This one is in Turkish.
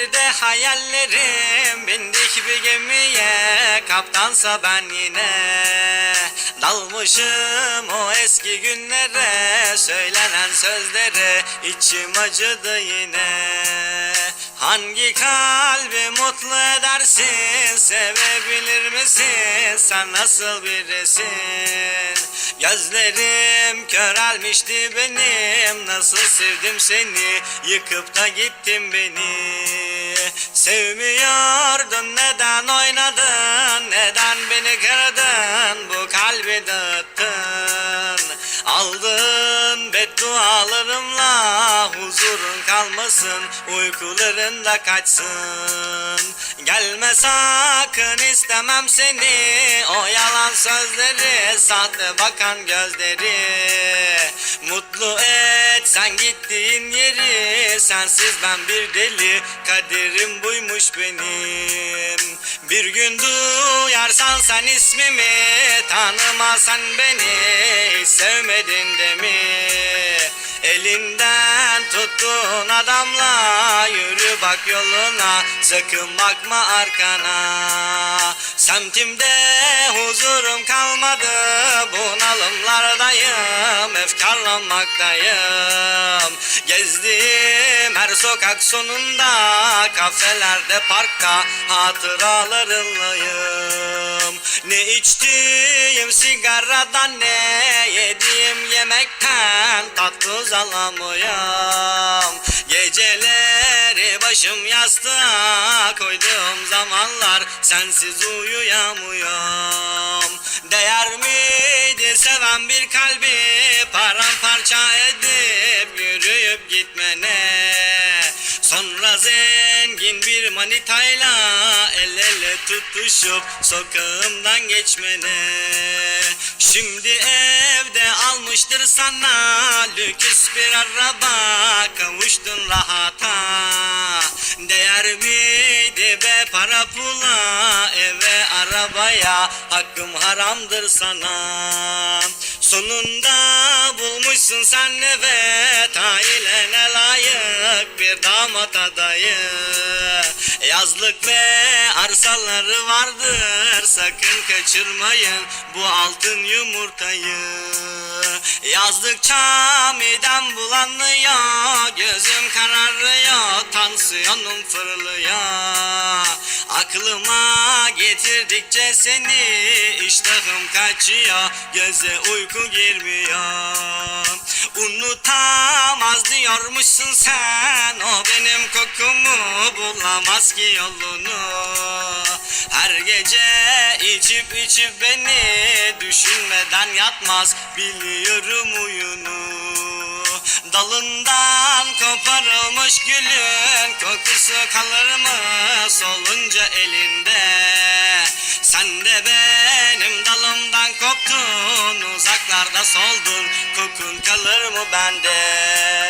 Ben bir de hayallerim bindik bir gemiye. Kaptansa ben yine Dalmışım o eski günlere. Söylenen sözlere içim acıdı yine. Hangi kalbi mutlu edersin sevebilir misin? Sen nasıl birisin? Gözlerim körelmişti benim. Nasıl sevdim seni Yıkıp da gittin beni Sevmiyordun neden oynadın? Neden beni kırdın? Bu kalbi dağıttın. Aldın beddualarımla Huzurun kalmasın Uykuların da kaçsın. Gelme sakın istemem seni. O yalan sözleri Sahte bakan gözleri. Mutlu et sen gittiğin yeri Sensiz ben bir deli. Kaderim buymuş benim. Bir gün duyarsan sen ismimi Tanımasan beni. Sevmedin de mi? Elinden tuttuğun adamla Yürü bak yoluna. Sakın bakma arkana Semtimde huzurum kalmadı. Bunalımlardayım Efkarlanmaktayım. Gezdiğim her sokak sonunda Kafelerde parkta Hatıralarınlayım Ne içtiğim sigaradan Ne yediğim yemekten Tatlı uzalamıyorum yastığa koyduğum zamanlar Sensiz uyuyamıyorum. Değer miydi seven bir kalbi Paramparça edip yürüyüp gitmene? Sonra zengin bir manitayla El ele tutuşup sokağımdan geçmene? Şimdi evde almıştır sana Lüks bir araba kavuştun rahata Değer miydi be para pula? Eve arabaya hakkım haramdır sana. Sonunda bulmuşsun sen evet Ailene layık bir damat adayı. Yazlık ve arsaları vardır. Sakın kaçırmayın bu altın yumurtayı Yazdıkça midem bulanıyor Gözüm kararıyor Tansiyonum fırlıyor Aklıma getirdikçe seni iştahım kaçıyor Göze uyku girmiyor. Unutamaz diyormuşsun sen O benim kokumu bulamaz ki yolunu Her gece içip içip beni Düşünmeden yatmaz. Biliyorum oyunu Dalından koparılmış gülün Kokusu kalır mı solunca elinde? Sen de benim dalımdan koptun Uzaklarda soldun. Kokun kalır mı bende